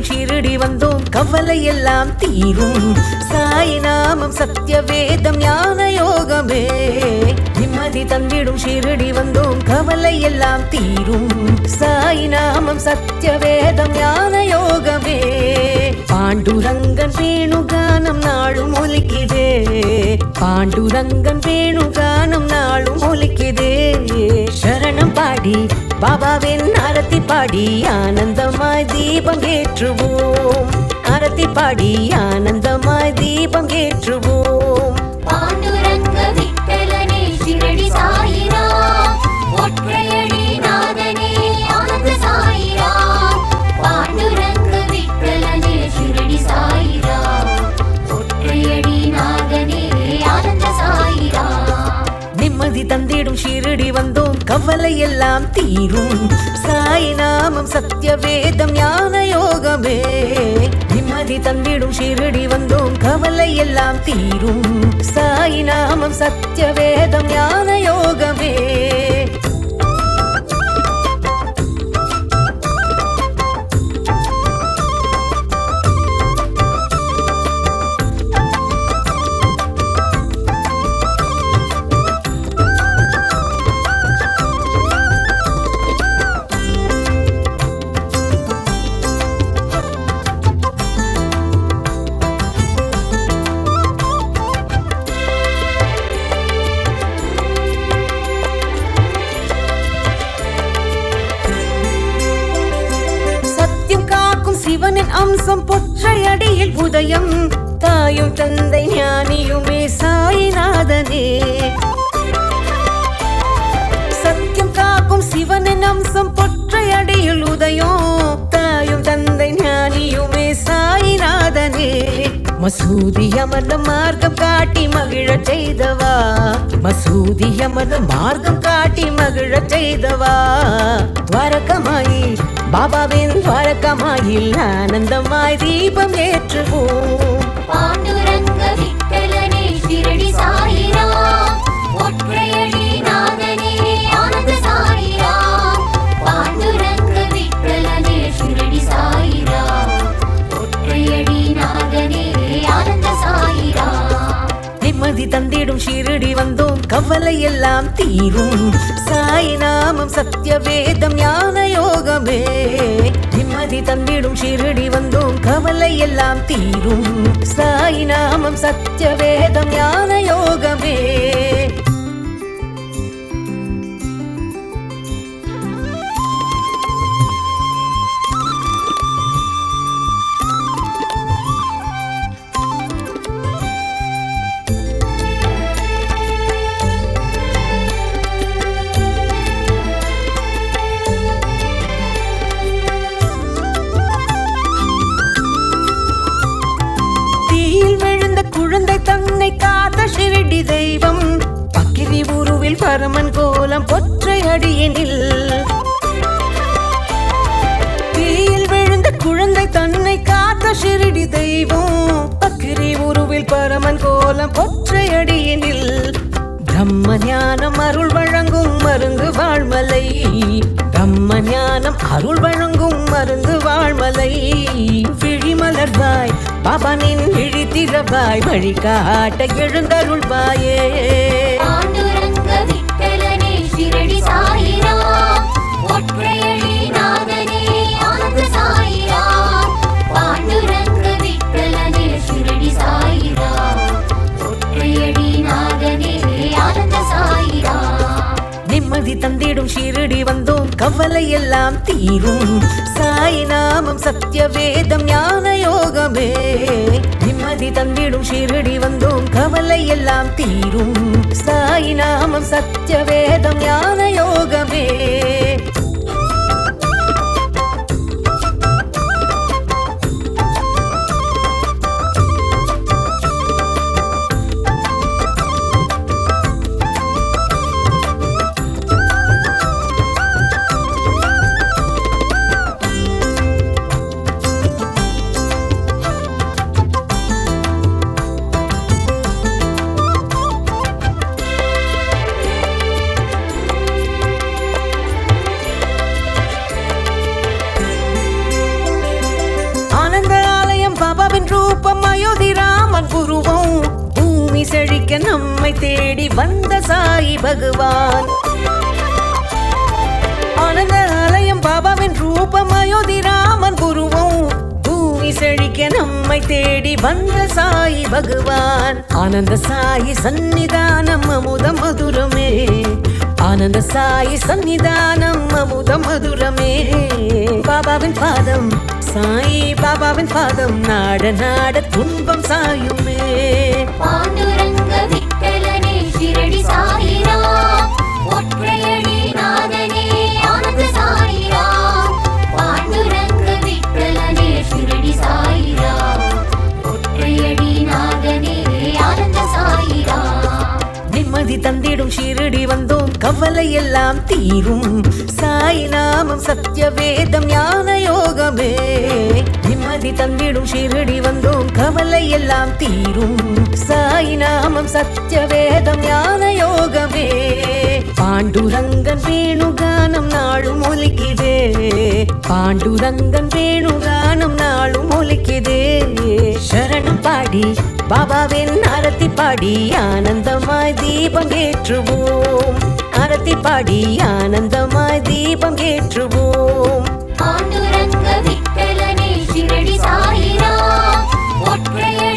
வந்தோம் ஷீரடி வந்தோம். கவலை எல்லாம் தீரும். சாய் நாமம் சத்திய வேதம் ஞான யோகமே நிம்மதி தந்திடும் ஷீரடி வந்தோம். கவலை எல்லாம் தீரும். சாய் நாமம் சத்திய வேதம் ஞான யோகமே பாண்டுரங்கன் வேணுகானம் நாளும் ஒலிக்குதே. பாண்டுரங்கன் வேணுகானம் நாளும் ஒலிக்குதே. சரணம் பாடி பாபாவின் அரத்தி பாடி ஆனந்தமாய் தீபம் ஏற்றுவோம். அரத்தி பாடி ஆனந்தமாய் தீபம் ஏற்றுவோம். எல்லாம் தீரும். சாய் நாமம் சத்திய வேதம் ஞான யோகமே நிம்மதி தந்திடும் ஷீரடி வந்தோம் கவலை எல்லாம் தீரும். சாய் நாமம் சத்திய வேதம் ஞான யோகமே அம்சம் பொற்றையடியில் உதயம். தாயும் தந்தை ஞானியுமே சாயிநாதனே. சத்தியம் காக்கும் சிவனின் அம்சம் பொற்றையடியில் உதயம். தாயும் தந்தை ஞானியுமே சாயிநாதனே. மசூதி அமர்ந்த மார்க்கம் காட்டி மகிழ செய்தவா? மசூதி அமர்ந்த மார்க்கம் காட்டி மகிழ செய்தவா? துவாரகமாயி பாபாவின் துவாரகமாயில் ஆனந்தமாய் தீபம் ஏற்றுவோம். தந்திடும் வந்தோம். கவலை எல்லாம் தீரும். சாய் நாமம் சத்திய வேதம் ஞான யோகமே நிம்மதி தந்திடும் ஷீரடி வந்தோம். கவலை எல்லாம் தீரும். சாய் நாமம் சத்திய வேதம் ஞான யோகம் குழந்தை தன்னை காத்த ஷிரடி தெய்வம். பக்கிரி உருவில் பரமன் கோலம் பொற்றை அடியனில். தீயில் விழுந்த குழந்தை தன்னை காத்த ஷிரடி தெய்வம். பக்கிரி உருவில் பரமன் கோலம் பொற்றை அடியனில். பிரம்ம ஞானம் அருள் வழங்கும் மருந்து வாழ்மலை பிரம்ம ஞானம் அருள் வழங்கும் மருந்து வாழ்மலை விழிமலர்வாய் பவனின் விழித்திரவாய் வழிகாட்ட எழுந்தருள்வாயே நிம்மதி தந்திடும் ஷீரடி வந்தோம் கவலை எல்லாம் தீரும். சாய் நாமம் சத்திய வேதம் ஞான யோகமே நிம்மதி தந்திடும் ஷீரடி வந்தோம். கவலை எல்லாம் தீரும். சாய் நாமம் சத்திய வேதம் ஞான யோகமே உருவம். பூமி செழிக்க நம்மை தேடி வந்த சாயி பகவான். ஆனந்த ஆலயம் பாபாவின் ரூபம் அயோத்தி குருவம். பூமி செழிக்க நம்மை தேடி வந்த சாயி பகவான். ஆனந்த சாயி சன்னிதானம் அமுத மதுரமே. ஆனந்த சாயி சன்னிதானம் அமுத மதுரமே. பாபாவின் பாதம். சாயி பாபாவின் பாதம் நாட நாட துன்பம் சாயுமே. பாண்டுரங்க வந்தோம் கவலை எல்லாம் தீரும். சாய் நாமம் சத்திய வேதம் ஞான யோகமே நிம்மதி தந்திடும் ஷிரடி வந்தோம் கவலை எல்லாம் தீரும். சாய் நாமம் சத்திய வேதம் ஞான யோகமே பாண்டுரங்கன் வேணுகானம் நாளும் ஒலிக்குதே. பாண்டுரங்கன் வேணுகானம் நாளும் ஒலிக்குதே. சரணம் பாடி பாபாவின் அரத்தி பாடி ஆனந்தமாய் தீபம் ஏற்றுவோம். அரத்தி பாடி ஆனந்தமாய் தீபம் ஏற்றுவோம். பாண்டுரங்க விட்டலனே ஷிரடி சாயிராம் ஒற்றையடி